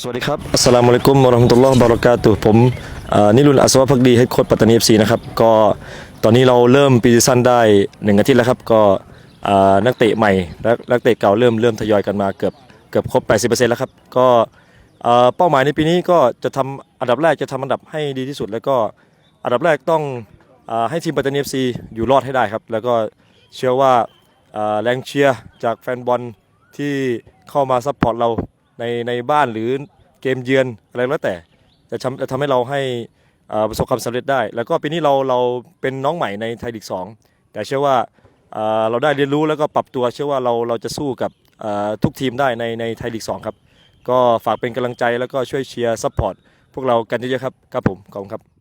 สวัสดีครับ อัสสลามุอะลัยกุมวะราะห์มะตุลลอฮ์บะเราะกาตุผมนิรุนอัศวะพักดีเฮดโค้ชปัตตานี FC นะครับ ก็ตอนนี้เราเริ่มปีซีซั่นได้หนึ่งอาทิตย์แล้วครับ ก็นักเตะใหม่และนักเตะเก่าเริ่มเริ่มทยอยกันมาเกือบเกือบครบ 80%แล้วครับ ก็เป้าหมายในปีนี้ก็จะทำอันดับแรกจะทำอันดับให้ดีที่สุด แล้วก็อันดับแรกต้องให้ทีมปัตตานี FC อยู่รอดให้ได้ครับ แล้วก็เชื่อว่าแรงเชียร์จากแฟนบอลที่เข้ามาซัพพอร์ตเรา ในในบ้านหรือเกมเยือนอะไรแล้วแต่จะทำจะทำให้เราให้ประสบความสำเร็จได้ แล้วก็ปีนี้เราเราเป็นน้องใหม่ในไทยลีกสองแต่เชื่อว่าเราได้เรียนรู้แล้วก็ปรับตัวเชื่อว่าเราเราจะสู้กับทุกทีมได้ในในไทยลีกสองครับ ก็ฝากเป็นกำลังใจแล้วก็ช่วยเชียร์ซัพพอร์ตพวกเรากันเยอะๆครับครับผมขอบคุณครับ